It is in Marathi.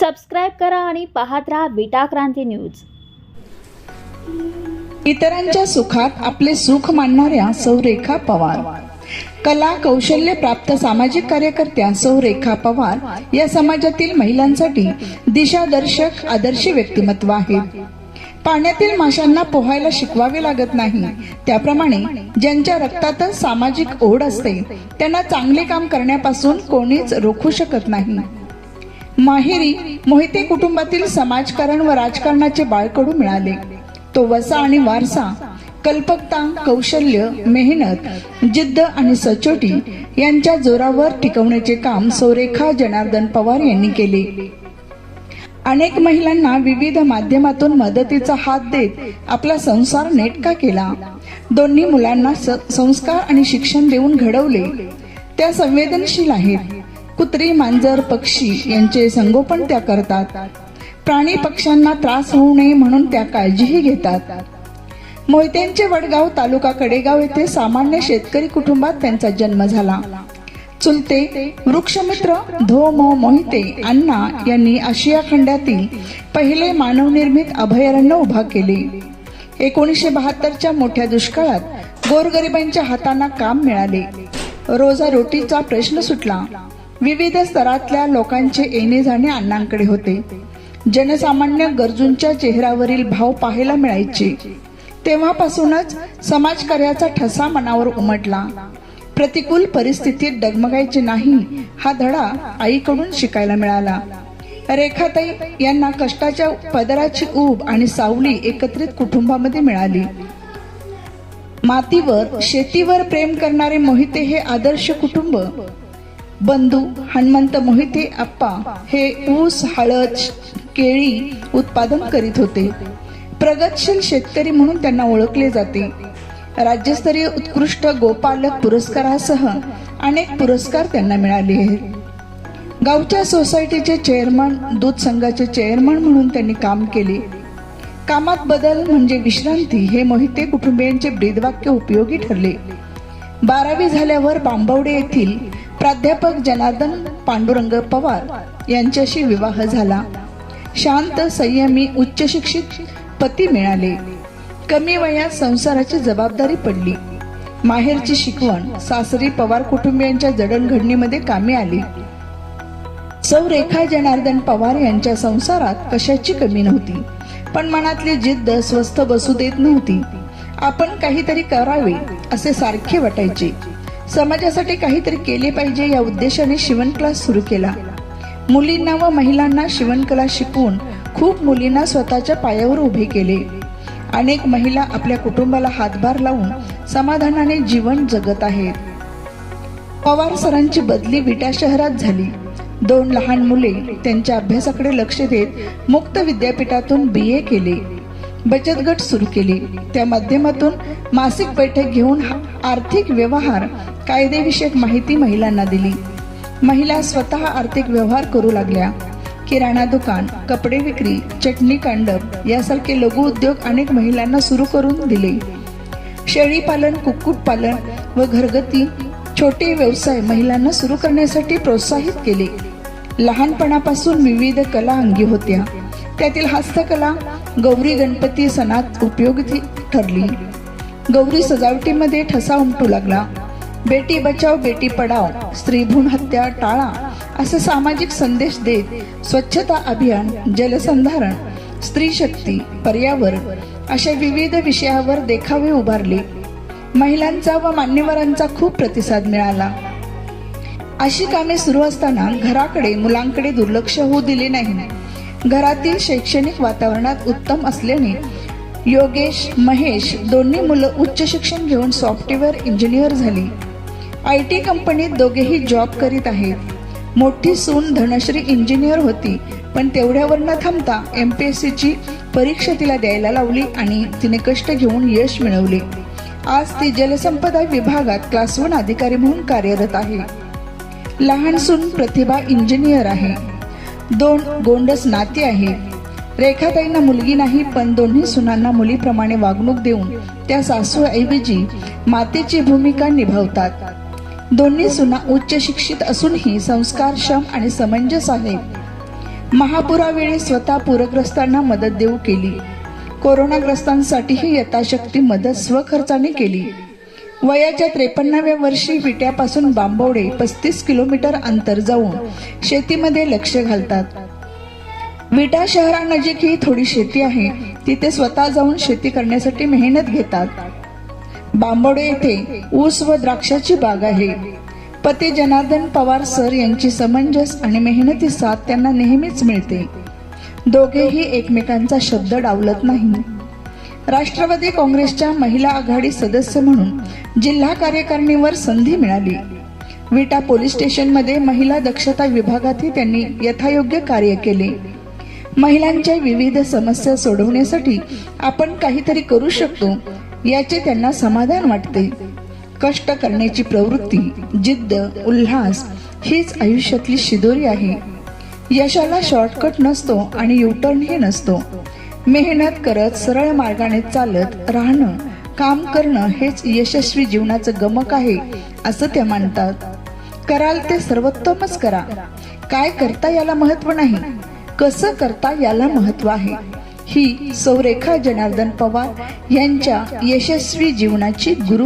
सबस्क्राईब करा आणि पाहत राहा विटा क्रांती न्यूज. इतरांच्या सुखात आपले सुख मानणाऱ्या सौ रेखा पवार. कला कौशल्य प्राप्त सामाजिक कार्यकर्त्या सौ रेखा पवार या समाजातील महिलांसाठी दिशादर्शक आदर्श व्यक्तिमत्व आहेत पाण्यातील माशांना पोहायला शिकवावे लागत नाही. त्याप्रमाणे ज्यांच्या रक्तातच सामाजिक ओढ असते त्यांना चांगले काम करण्यापासून कोणीच रोखू शकत नाही. माहेरी मोहिते कुटुंबातील समाजकारण व राजकारणाचे बाळकडू मिळाले. तो वसा आणि वारसा कल्पकता कौशल्य मेहनत जिद्द आणि सचोटी यांच्या जोरावर टिकवण्याचे काम सौरेखा जनार्दन पवार यांनी केले. अनेक महिलांना विविध माध्यमातून मदतीचा हात देत आपला संसार नेटका केला. दोन्ही मुलांना स- संस्कार आणि शिक्षण देऊन घडवले. त्या संवेदनशील आहेत. कुत्री मांजर पक्षी यांचे संगोपन त्या करतात. प्राणी पक्ष्यांना त्रास होऊ नये म्हणून त्या काळजीही घेतात. मोहित्यांचे वडगाव तालुका कडेगाव येथे सामान्य शेतकरी कुटुंबात त्यांचा जन्म झाला. चुलते वृक्षमित्र धो मो मोहिते अण्णा यांनी आशिया खंडातील पहिले मानवनिर्मित अभयारण्य उभा केले. एकोणीसशे बहात्तरच्या मोठ्या दुष्काळात गोरगरिबांच्या हातांना काम मिळाले. रोजा रोटीचा प्रश्न सुटला. विविध स्तरातल्या लोकांचे येणे जाणे अण्णांकडे होते. जनसामान्य गरजूंच्या चेहऱ्यावरील भाव पाहायला मिळायचे. तेव्हापासूनच समाजकार्याचा ठसा मनावर उमटला. प्रतिकूल परिस्थितीत डगमगायचे नाही हा धडा आईकडून शिकायला मिळाला. रेखाताई यांना कष्टाच्या पदराची ऊब आणि सावली एकत्रित कुटुंबामध्ये मिळाली. मातीवर शेतीवर प्रेम करणारे मोहिते हे आदर्श कुटुंब. बंधू हनुमंत मोहिते आप्पा हे ऊस हळद केळी उत्पादन करीत होते. प्रगतशील शेतकरी म्हणून त्यांना ओळखले जाते. राज्यस्तरीय उत्कृष्ट गोपालक पुरस्कारासह अनेक पुरस्कार त्यांना मिळाले आहेत. गावच्या सोसायटीचे चेअरमन दूध संघाचे चेअरमन म्हणून त्यांनी काम केले. कामात बदल म्हणजे विश्रांती हे मोहिते कुटुंबियांचे ब्रीदवाक्य उपयोगी ठरले. बारावी झाल्यावर बांबवडे येथील प्राध्यापक जनार्दन पांडुरंग पवार यांच्याशी विवाह झाला. शांत संयमी उच्च शिक्षित पती मिळाले. कमी वयात संसाराची जबाबदारी पडली. माहेरची शिकवण सासरी पवार कुटुंबियांच्या जडणघडणीमध्ये कामी आली. सौ रेखा जनार्दन पवार यांच्या संसारात कशाची कमी नव्हती पण मनातली जिद्द स्वस्थ बसू देत नव्हती. आपण काहीतरी करावे असे सारखे वाटायचे. समाजासाठी काहीतरी केले पाहिजे या उद्देशाने शिवण क्लास सुरू केला. मुलींना व महिलांना शिवणकला शिकवून खूप मुलींना स्वतःच्या पायावर उभे केले. अनेक महिला आपल्या कुटुंबाला हातभार लावून समाधानाने जीवन जगत आहेत. पवार सरांची बदली विटा शहरात झाली. दोन लहान मुले त्यांच्या अभ्यासाकडे लक्ष देत मुक्त विद्यापीठातून बी ए केले. बचत गट सुरू केले. त्या माध्यमातून मासिक बैठक घेऊन आर्थिक व्यवहार कायदेविषयक माहिती महिलांना दिली. महिला स्वतः आर्थिक व्यवहार करू लागल्या. किराणा दुकान कपडे विक्री चटणी कांडप यासारखे लघु उद्योग अनेक महिलांना सुरू करून दिले. शेळी पालन कुक्कुट पालन व घरगती छोटे व्यवसाय महिलांना सुरू करण्यासाठी प्रोत्साहित केले. लहानपणापासून विविध कला अंगी होत्या. त्यातील हस्तकला गौरी गणपती सणात उपयोगी ठरली. गौरी सजावटीमध्ये ठसा उमटू लागला. बेटी बचाव बेटी पडाव स्त्रीभ्रूण हत्या टाळा असे सामाजिक संदेश देत स्वच्छता अभियान जलसंधारण स्त्री शक्ती पर्यावरण अशा विविध विषयावर देखावे उभारले. महिलांचा व मान्यवरांचा खूप प्रतिसाद मिळाला. अशी कामे सुरू असताना घराकडे मुलांकडे दुर्लक्ष होऊ दिले नाही. घरातील शैक्षणिक वातावरणात उत्तम असल्याने योगेश महेश दोन्ही मुलं उच्च शिक्षण घेऊन सॉफ्टवेअर इंजिनियर झाली. आय टी कंपनीत दोघेही जॉब करीत आहेत. मोठी सून धनश्री इंजिनियर होती पण तेवढ्यावर न थांबता एम पी एस सीची परीक्षा तिला द्यायला लावली आणि तिने कष्ट घेऊन यश मिळवले. आज ती जलसंपदा विभागात क्लास वन अधिकारी म्हणून कार्यरत आहे. लहान सून प्रतिभा इंजिनियर आहे. दोन गोंडस नाते आहे. रेखाताईंना मुलगी नाही पण दोन्ही सुनांना मुलीप्रमाणे वागणूक देऊन त्या सासूऐवजी मातेची भूमिका निभावतात. दोन्ही सुना उच्च शिक्षित असूनही संस्कारक्षम आणि समंजस आहेत महापुरावेळी स्वतः पूरग्रस्तांना मदत देऊ केली. कोरोनाग्रस्तांसाठीही यथाशक्ती मदत स्वखर्चाने केली. वयाच्या त्रेपन्नाव्या वर्षी विट्यापासून बांबवडे पस्तीस किलोमीटर अंतर जाऊन शेतीमध्ये लक्ष घालतात. विटा शहरानजीकही थोडी शेती आहे. तिथे स्वतः जाऊन शेती करण्यासाठी मेहनत घेतात. बांबोडे येथे ऊस व द्राक्षाची बाग आहे. पती जनार्दन पवार सर यांची समंजस आणि मेहनती साथ त्यांना नेहमीच मिळते. दोघेही एकमेकांचा शब्द डावलत नाही. राष्ट्रवादी काँग्रेसच्या महिला आघाडी सदस्य म्हणून जिल्हा कार्यकारिणीवर संधी मिळाली. विटा पोलीस स्टेशनमध्ये महिला दक्षता विभागातही त्यांनी यथायोग्य कार्य केले. महिलांच्या विविध समस्या सोडवण्यासाठी आपण काहीतरी करू शकतो याचे त्यांना समाधान वाटते. कष्ट करण्याची प्रवृत्ती जिद्द उल्हास हीच आयुष्यातली शिदोरी आहे. यशाला शॉर्टकट नसतो आणि युटर्नही नसतो. मेहनत करत सरळ मार्गाने चालत राहणं काम करणं हेच यशस्वी जीवनाचं गमक आहे असं त्या मानतात. कराल ते सर्वोत्तमच करा. काय करता याला महत्त्व नाही. कसं करता याला महत्त्व आहे? ही सौरेखा जनार्दन पवार यांच्या यशस्वी जीवनाची गुरु.